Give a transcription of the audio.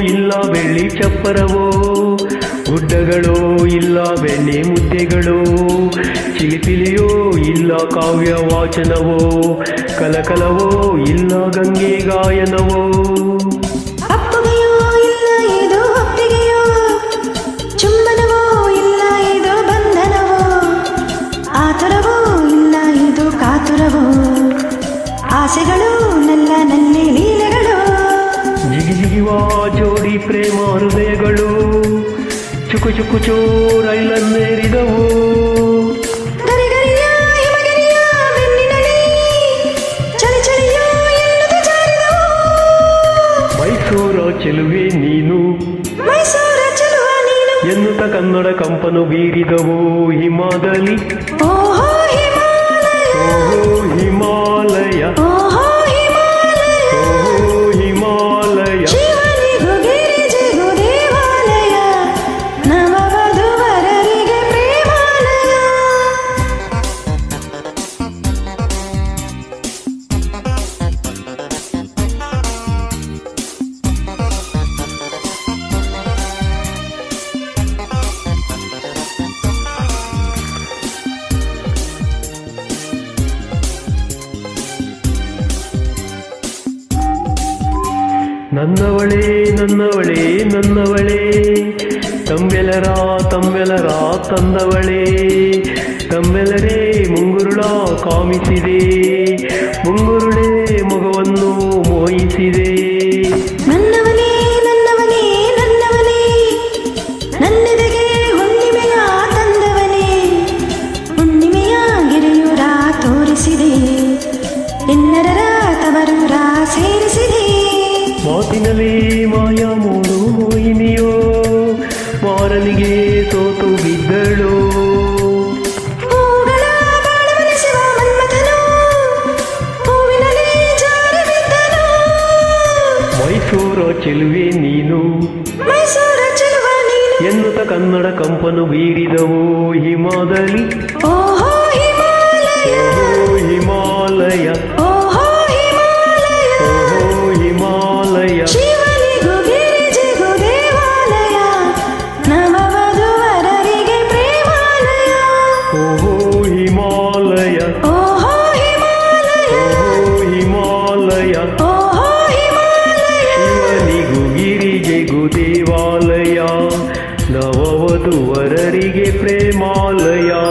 ಇಲ್ಲ ಬೆಳ್ಳಿ ಚಪ್ಪರವೋ? ಗುಡ್ಡಗಳೋ ಇಲ್ಲ ಬೆಣ್ಣೆ ಮುದ್ದೆಗಳೋ? ಚಿಲಿಪಿಲಿಯೋ ಇಲ್ಲ ಕಾವ್ಯ ವಾಚನವೋ? ಕಲಕಲವೋ ಇಲ್ಲ ಗಂಗೆ ಗಾಯನವೋ? ಚುಕು ಚುಕು ಚೋ ರೈಲನ್ನೇರಿದವು ಮೈಸೂರ ಚೆಲುವೆ ನೀನು. ಎನ್ನುತ್ತ ಕನ್ನಡ ಕಂಪನು ಬೀರಿದವು ಹಿಮಾದಲಿ ನನ್ನವಳೇ ನನ್ನವಳೇ ನನ್ನವಳೇ. ತಂಬೆಲರಾ ತಂಬೆಲರಾ ತಂದವಳೇ. ತಂಬೆಲರೇ ಮುಂಗುರುಳ ಕಾಮಿಸಿದೆ. ಮುಂಗುರುಳೇ ಮಗವನ್ನು ಮೋಹಿಸಿದೆ. ಮಾತಿನಲ್ಲಿ ಮಾಯ ಮೂಡು ಮೋಹಿನಿಯೋ ಮಾರನಿಗೆ ಸೋತು ಬಿದ್ದಳು. ಮೈಸೂರ ಚೆಲುವೆ ನೀನು. ಎನ್ನುತ್ತ ಕನ್ನಡ ಕಂಪನು ಬೀರಿದವು ಹಿಮಾದಲಿ జరిగే ప్రేమాలయా